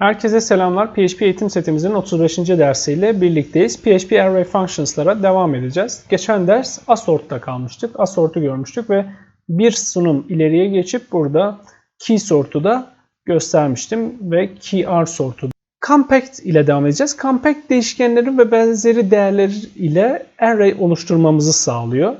Herkese selamlar. PHP eğitim setimizin 35. dersiyle birlikteyiz. PHP Array Functions'lara devam edeceğiz. Geçen ders assort'ta kalmıştık. Assort'u görmüştük ve bir sunum ileriye geçip burada key sort'u da göstermiştim ve key r sort'u. Compact ile devam edeceğiz. Compact değişkenleri ve benzeri değerler ile array oluşturmamızı sağlıyor.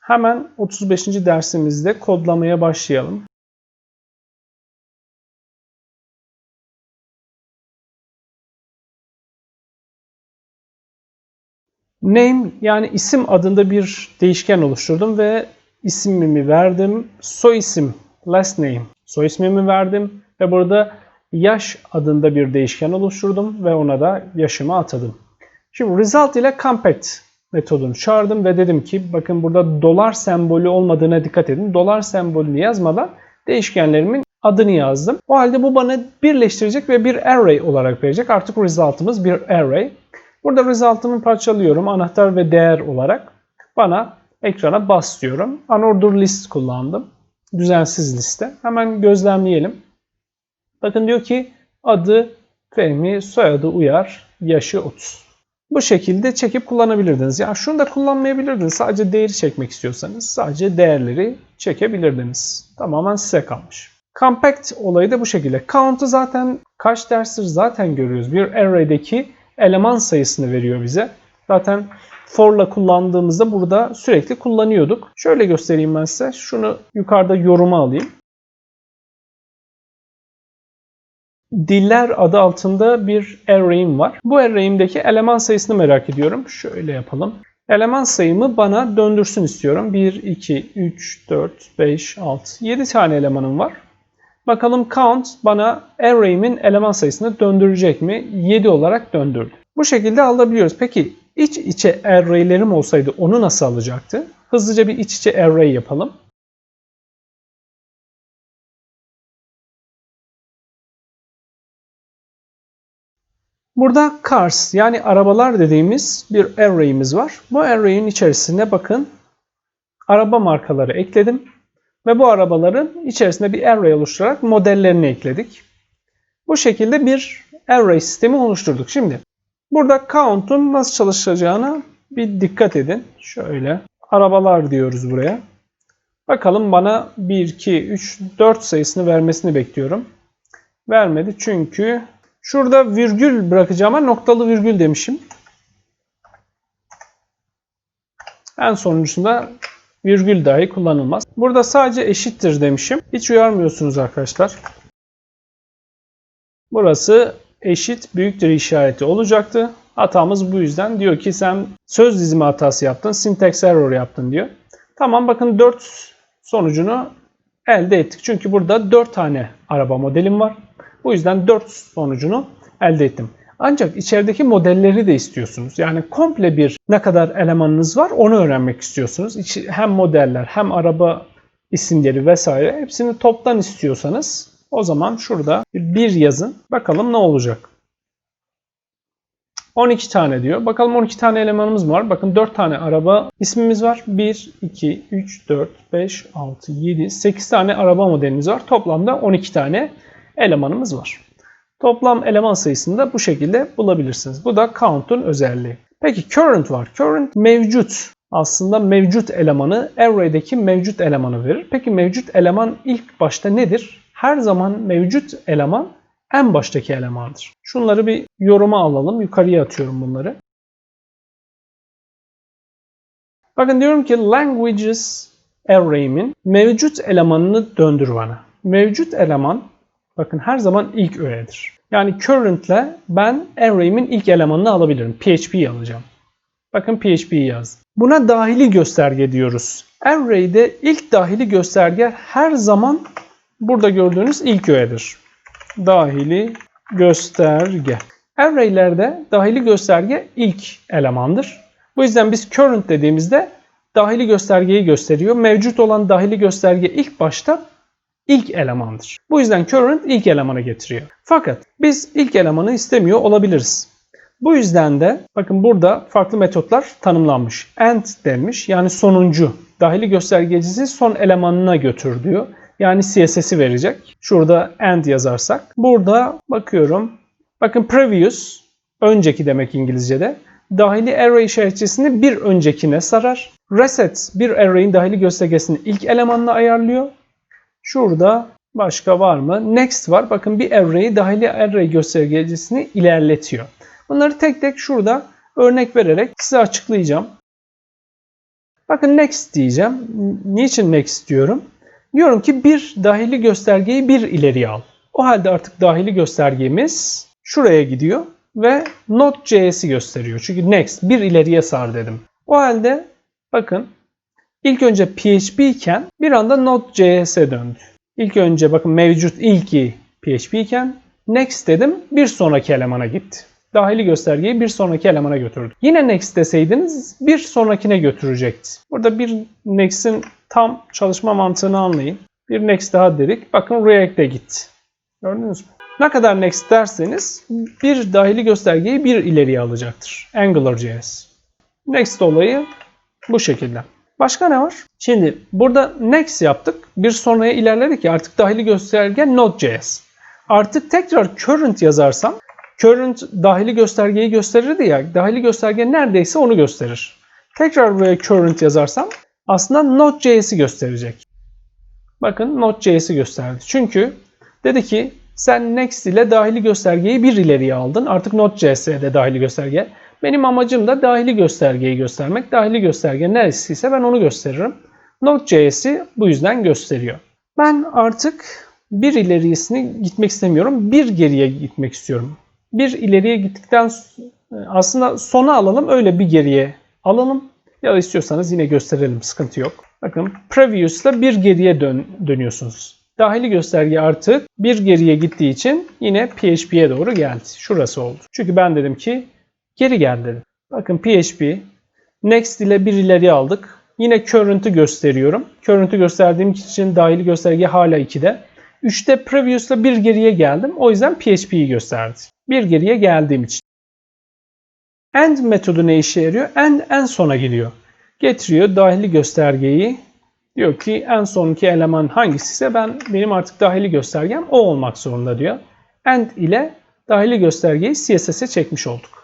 Hemen 35. dersimizde kodlamaya başlayalım. Name yani isim adında bir değişken oluşturdum ve ismimi verdim. Soy isim last name soy ismimi verdim ve burada yaş adında bir değişken oluşturdum ve ona da yaşımı atadım. Şimdi result ile compact metodunu çağırdım ve dedim ki bakın burada dolar sembolü olmadığına dikkat edin. Dolar sembolünü yazmadan değişkenlerimin adını yazdım. O halde bu bana birleştirecek ve bir array olarak verecek. Artık result'ımız bir array. Burada result'ımı parçalıyorum anahtar ve değer olarak. Bana ekrana bas diyorum. Unordered list kullandım. Düzensiz liste. Hemen gözlemleyelim. Bakın diyor ki adı Fehmi, soyadı Uyar, yaşı 30. Bu şekilde çekip kullanabilirdiniz. Ya şunu da kullanmayabilirdiniz. Sadece değeri çekmek istiyorsanız sadece değerleri çekebilirdiniz. Tamamen size kalmış. Compact olayı da bu şekilde. Count'u zaten kaç derstir zaten görüyoruz. Bir array'deki eleman sayısını veriyor bize. Zaten for'la kullandığımızda burada sürekli kullanıyorduk. Şöyle göstereyim ben size. Şunu yukarıda yoruma alayım. Diller adı altında bir array'im var. Bu array'imdeki eleman sayısını merak ediyorum. Şöyle yapalım. Eleman sayımı bana döndürsün istiyorum. 1, 2, 3, 4, 5, 6, 7 tane elemanım var. Bakalım count bana array'imin eleman sayısını döndürecek mi? 7 olarak döndürdü. Bu şekilde alabiliyoruz. Peki iç içe array'lerim olsaydı onu nasıl alacaktı? Hızlıca bir iç içe array yapalım. Burada cars yani arabalar dediğimiz bir array'imiz var. Bu array'in içerisine bakın araba markaları ekledim. Ve bu arabaların içerisinde bir array oluşturarak modellerini ekledik. Bu şekilde bir array sistemi oluşturduk. Şimdi burada count'un nasıl çalışacağına bir dikkat edin. Şöyle arabalar diyoruz buraya. Bakalım bana 1, 2, 3, 4 sayısını vermesini bekliyorum. Vermedi çünkü şurada virgül bırakacağıma noktalı virgül demişim. En sonuncusunda virgül dahi kullanılmaz. Burada sadece eşittir demişim. Hiç uyarmıyorsunuz arkadaşlar. Burası eşit büyüktür işareti olacaktı. Hatamız bu yüzden. Diyor ki sen söz dizimi hatası yaptın, syntax error yaptın diyor. Tamam bakın 4 sonucunu elde ettik. Çünkü burada 4 tane araba modelim var. Bu yüzden 4 sonucunu elde ettim. Ancak içerideki modelleri de istiyorsunuz. Yani komple bir ne kadar elemanınız var onu öğrenmek istiyorsunuz. Hem modeller hem araba isimleri vesaire hepsini toptan istiyorsanız o zaman şurada bir yazın. Bakalım ne olacak. 12 tane diyor. Bakalım 12 tane elemanımız var. Bakın 4 tane araba ismimiz var. 1, 2, 3, 4, 5, 6, 7, 8 tane araba modelimiz var. Toplamda 12 tane elemanımız var. Toplam eleman sayısını da bu şekilde bulabilirsiniz. Bu da count'un özelliği. Peki current var. Current mevcut. Aslında mevcut elemanı array'deki mevcut elemanı verir. Peki mevcut eleman ilk başta nedir? Her zaman mevcut eleman en baştaki elemandır. Şunları bir yoruma alalım. Yukarıya atıyorum bunları. Bakın diyorum ki languages array'imin mevcut elemanını döndür bana. Mevcut eleman bakın her zaman ilk öğedir. Yani current ile ben array'imin ilk elemanını alabilirim. PHP'yi alacağım. Bakın PHP'yi yazdım. Buna dahili gösterge diyoruz. Array'de ilk dahili gösterge her zaman burada gördüğünüz ilk öğedir. Dahili gösterge. Array'lerde dahili gösterge ilk elemandır. Bu yüzden biz current dediğimizde dahili göstergeyi gösteriyor. Mevcut olan dahili gösterge ilk başta ilk elemandır. Bu yüzden current ilk elemanı getiriyor. Fakat biz ilk elemanı istemiyor olabiliriz. Bu yüzden de bakın burada farklı metotlar tanımlanmış. End denmiş yani sonuncu. Dahili göstergecisi son elemanına götür diyor. yani CSS'i verecek. Şurada end yazarsak. Burada bakıyorum. Bakın previous önceki demek İngilizce'de. Dahili array işaretçisini bir öncekine sarar. Reset bir array'in dahili göstergesini ilk elemanına ayarlıyor. Şurada başka var mı? Next var. Bakın bir array'i dahili array göstergesini ilerletiyor. Bunları tek tek şurada örnek vererek size açıklayacağım. Bakın next diyeceğim. Niçin next diyorum? Diyorum ki bir dahili göstergeyi bir ileriye al. O halde artık dahili göstergemiz şuraya gidiyor ve Node.js'i gösteriyor. Çünkü next bir ileriye sar dedim. O halde bakın ilk önce PHP iken bir anda Node.js'e döndü. İlk önce bakın mevcut ilki PHP iken next dedim bir sonraki elemana gitti. Dahili göstergeyi bir sonraki elemana götürdü. Yine next deseydiniz bir sonrakine götürecekti. Burada bir next'in tam çalışma mantığını anlayın. Bir next daha dedik. Bakın React'e gitti. Gördünüz mü? Ne kadar next derseniz bir dahili göstergeyi bir ileriye alacaktır. AngularJS. Next olayı bu şekilde. Başka ne var? Şimdi burada next yaptık. Bir sonraya ilerledik ya artık dahili gösterge Node.js. Artık tekrar current yazarsam current dahili göstergeyi gösterirdi ya. Dahili gösterge neredeyse onu gösterir. Tekrar buraya current yazarsam aslında Node.js'i gösterecek. Bakın Node.js'i gösterdi. Çünkü dedi ki sen next ile dahili göstergeyi bir ileriye aldın. Artık Node.js'e de dahili gösterge. Benim amacım da dahili göstergeyi göstermek. Dahili gösterge neresiyse ben onu gösteririm. Node.js'i bu yüzden gösteriyor. Ben artık bir ilerisini gitmek istemiyorum. Bir geriye gitmek istiyorum. Bir ileriye gittikten aslında sona alalım öyle bir geriye alalım. Ya da istiyorsanız yine gösterelim sıkıntı yok. Bakın previous'la bir geriye dön dönüyorsunuz. Dahili gösterge artık bir geriye gittiği için yine PHP'ye doğru geldi. Şurası oldu. Çünkü ben dedim ki geri gel dedim. Bakın PHP next ile bir ileri aldık. Yine current'ı gösteriyorum. Current'ı gösterdiğim için dahili gösterge hala 2'de. 3'te previous'la bir geriye geldim. O yüzden PHP'yi gösterdi. Bir geriye geldiğim için. End metodu ne işe yarıyor? End en sona gidiyor. Getiriyor dahili göstergeyi. Diyor ki en sonki eleman hangisiyse ben benim artık dahili göstergem o olmak zorunda diyor. End ile dahili göstergeyi CSS'e çekmiş olduk.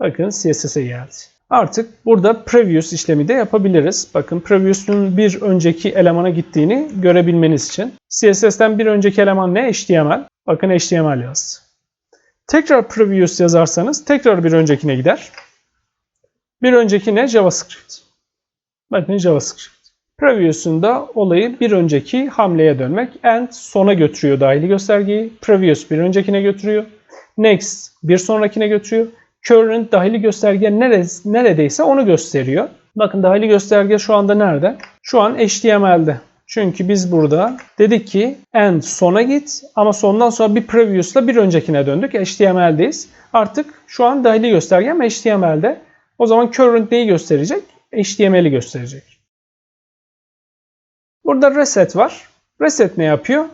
Bakın CSS'e geldi. Artık burada previous işlemi de yapabiliriz. Bakın previous'un bir önceki elemana gittiğini görebilmeniz için. CSS'ten bir önceki eleman ne? HTML. Bakın HTML yazdı. Tekrar previous yazarsanız tekrar bir öncekine gider. Bir önceki ne? JavaScript. Bakın JavaScript. Previous'un da olayı bir önceki hamleye dönmek. End sona götürüyor dahili göstergeyi. Previous bir öncekine götürüyor. Next bir sonrakine götürüyor. Current dahili gösterge neredeyse onu gösteriyor. Bakın dahili gösterge şu anda nerede? Şu an HTML'de. Çünkü biz burada dedik ki end sona git ama sondan sonra bir previous'la bir öncekine döndük. HTML'deyiz. Artık şu an dahili göstergem HTML'de. O zaman current neyi gösterecek? HTML'i gösterecek. Burada reset var. Reset ne yapıyor?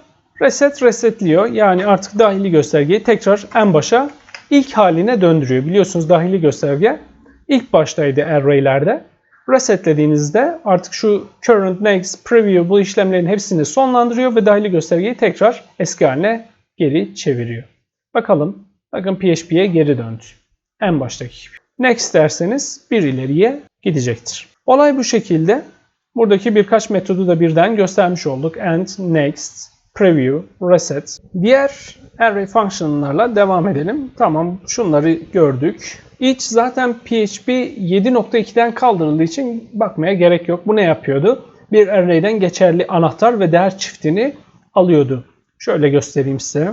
Reset resetliyor. Yani artık dahili göstergeyi tekrar en başa ilk haline döndürüyor. Biliyorsunuz dahili gösterge ilk baştaydı array'lerde. Resetlediğinizde artık şu current, next, preview bu işlemlerin hepsini sonlandırıyor ve dahili göstergeyi tekrar eski haline geri çeviriyor. Bakalım. Bakın PHP'ye geri döndü. En baştaki gibi. Next derseniz bir ileriye gidecektir. Olay bu şekilde. Buradaki birkaç metodu da birden göstermiş olduk. End, next, preview, reset. Diğer array functionlarla devam edelim. Tamam şunları gördük. Each zaten PHP 7.2'den kaldırıldığı için bakmaya gerek yok. Bu ne yapıyordu? Bir array'den geçerli anahtar ve değer çiftini alıyordu. Şöyle göstereyim size.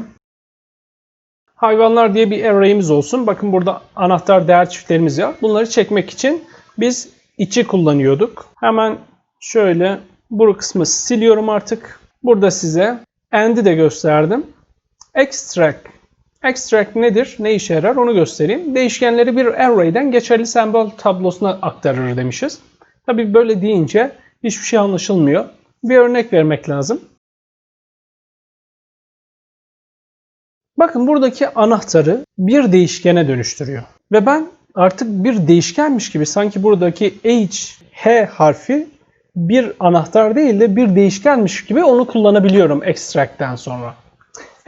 Hayvanlar diye bir array'imiz olsun. Bakın burada anahtar değer çiftlerimiz var. Bunları çekmek için biz içi kullanıyorduk. Hemen şöyle bu kısmı siliyorum artık. Burada size end'i de gösterdim. Extract. Extract nedir? Ne işe yarar? Onu göstereyim. Değişkenleri bir array'den geçerli sembol tablosuna aktarır demişiz. Tabi böyle deyince hiçbir şey anlaşılmıyor. Bir örnek vermek lazım. Bakın buradaki anahtarı bir değişkene dönüştürüyor. Ve ben artık bir değişkenmiş gibi sanki buradaki H, H harfi bir anahtar değil de bir değişkenmiş gibi onu kullanabiliyorum extract'ten sonra.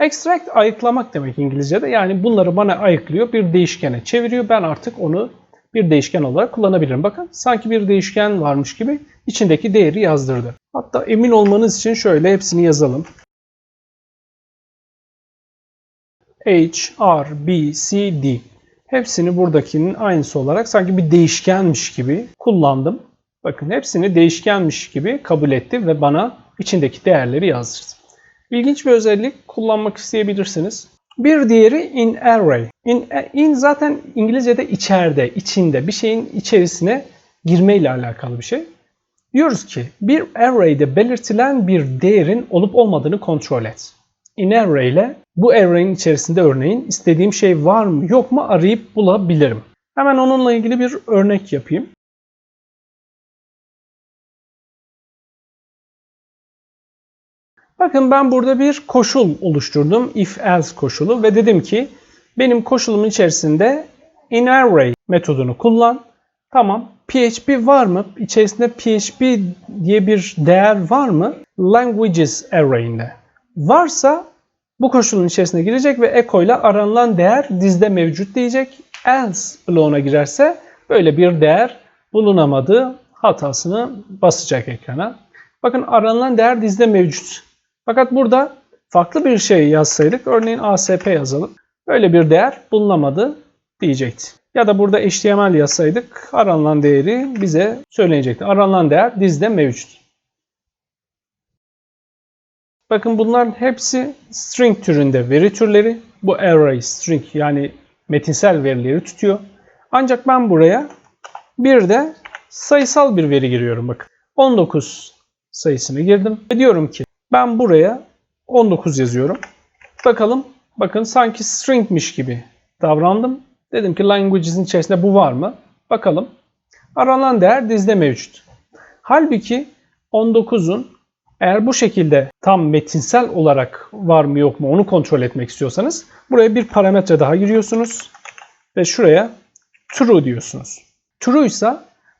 Extract ayıklamak demek İngilizce'de. Yani bunları bana ayıklıyor, bir değişkene çeviriyor. Ben artık onu bir değişken olarak kullanabilirim. Bakın sanki bir değişken varmış gibi içindeki değeri yazdırdı. Hatta emin olmanız için şöyle hepsini yazalım. H, R, B, C, D. Hepsini buradakinin aynısı olarak sanki bir değişkenmiş gibi kullandım. Bakın hepsini değişkenmiş gibi kabul etti ve bana içindeki değerleri yazdırdı. İlginç bir özellik kullanmak isteyebilirsiniz. Bir diğeri in array. In, in zaten İngilizce'de içeride, içinde, bir şeyin içerisine girmeyle alakalı bir şey. Diyoruz ki bir array'de belirtilen bir değerin olup olmadığını kontrol et. In array ile bu array'in içerisinde örneğin istediğim şey var mı yok mu arayıp bulabilirim. Hemen onunla ilgili bir örnek yapayım. Bakın ben burada bir koşul oluşturdum. If else koşulu ve dedim ki benim koşulumun içerisinde in array metodunu kullan. Tamam. PHP var mı? İçerisinde PHP diye bir değer var mı? Languages array'inde. Varsa bu koşulun içerisine girecek ve echo ile aranılan değer dizde mevcut diyecek. Else bloğuna girerse böyle bir değer bulunamadı hatasını basacak ekrana. Bakın aranılan değer dizde mevcut. Fakat burada farklı bir şey yazsaydık, örneğin ASP yazalım. Böyle bir değer bulunamadı diyecekti. Ya da burada HTML yazsaydık aranılan değeri bize söyleyecekti. Aranılan değer dizde mevcut. Bakın bunların hepsi string türünde veri türleri. Bu array string yani metinsel verileri tutuyor. Ancak ben buraya bir de sayısal bir veri giriyorum bakın. 19 sayısını girdim ve diyorum ki ben buraya 19 yazıyorum. Bakalım bakın sanki stringmiş gibi davrandım. Dedim ki languages'in içerisinde bu var mı? Bakalım. Aranan değer dizde mevcut. Halbuki 19'un eğer bu şekilde tam metinsel olarak var mı yok mu onu kontrol etmek istiyorsanız buraya bir parametre daha giriyorsunuz ve şuraya true diyorsunuz. True ise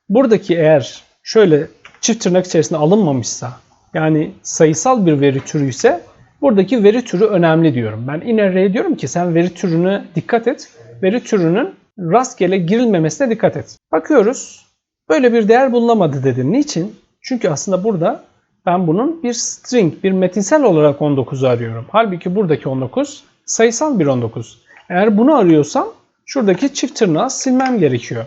buradaki eğer şöyle çift tırnak içerisinde alınmamışsa yani sayısal bir veri türü ise buradaki veri türü önemli diyorum. Ben in array diyorum ki sen veri türüne dikkat et. Veri türünün rastgele girilmemesine dikkat et. Bakıyoruz. Böyle bir değer bulunamadı dedim. Niçin? Çünkü aslında burada ben bunun bir string, bir metinsel olarak 19'u arıyorum. Halbuki buradaki 19 sayısal bir 19. Eğer bunu arıyorsam şuradaki çift tırnağı silmem gerekiyor.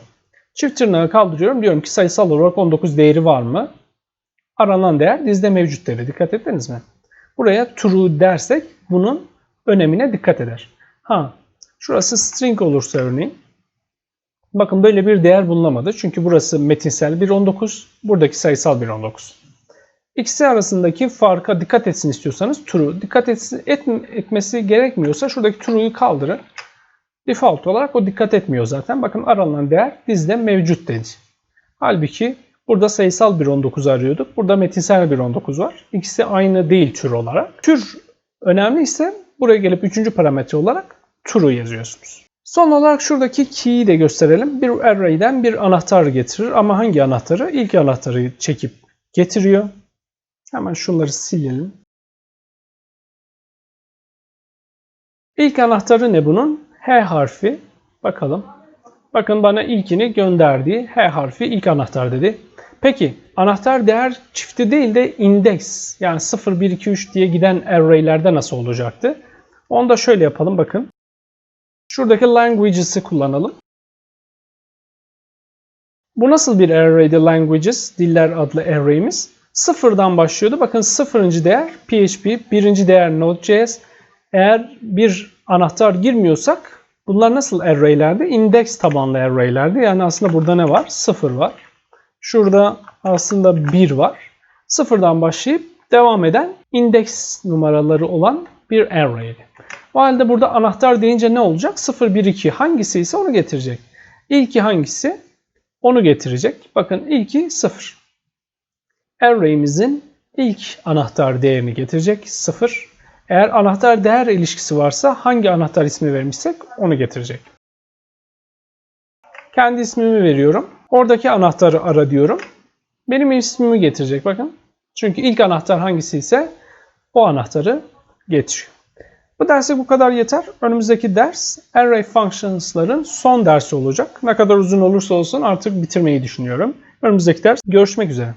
Çift tırnağı kaldırıyorum. Diyorum ki sayısal olarak 19 değeri var mı? Aranan değer dizde mevcut değeri. Dikkat ettiniz mi? Buraya true dersek bunun önemine dikkat eder. Ha, şurası string olursa örneğin bakın böyle bir değer bulunamadı. Çünkü burası metinsel bir 19, buradaki sayısal bir 19. İkisi arasındaki farka dikkat etsin istiyorsanız true. Dikkat etsin, et, etmesi gerekmiyorsa şuradaki true'yu kaldırın. Default olarak o dikkat etmiyor zaten. Bakın aranan değer dizde mevcut dedi. Halbuki burada sayısal bir 19 arıyorduk. Burada metinsel bir 19 var. İkisi aynı değil tür olarak. Tür önemli ise buraya gelip üçüncü parametre olarak true yazıyorsunuz. Son olarak şuradaki key'i de gösterelim. Bir array'den bir anahtar getirir ama hangi anahtarı? İlk anahtarı çekip getiriyor. Hemen şunları silelim. İlk anahtarı ne bunun? H harfi. Bakalım. Bakın bana ilkini gönderdiği H harfi ilk anahtar dedi. Peki anahtar değer çifti değil de indeks yani 0, 1, 2, 3 diye giden array'lerde nasıl olacaktı? Onu da şöyle yapalım bakın. Şuradaki languages'ı kullanalım. Bu nasıl bir array'di languages? Diller adlı array'imiz. Sıfırdan başlıyordu. Bakın sıfırıncı değer PHP, birinci değer Node.js. Eğer bir anahtar girmiyorsak bunlar nasıl array'lerdi? Index tabanlı array'lerdi. Yani aslında burada ne var? Sıfır var. Şurada aslında bir var. Sıfırdan başlayıp devam eden index numaraları olan bir array'di. O halde burada anahtar deyince ne olacak? 0, 1, 2 hangisi ise onu getirecek. İlki hangisi? Onu getirecek. Bakın ilki 0 array'imizin ilk anahtar değerini getirecek 0. Eğer anahtar değer ilişkisi varsa hangi anahtar ismi vermişsek onu getirecek. Kendi ismimi veriyorum. Oradaki anahtarı ara diyorum. benim ismimi getirecek bakın. Çünkü ilk anahtar hangisi ise o anahtarı getiriyor. Bu derse bu kadar yeter. Önümüzdeki ders Array Functions'ların son dersi olacak. Ne kadar uzun olursa olsun artık bitirmeyi düşünüyorum. Önümüzdeki ders görüşmek üzere.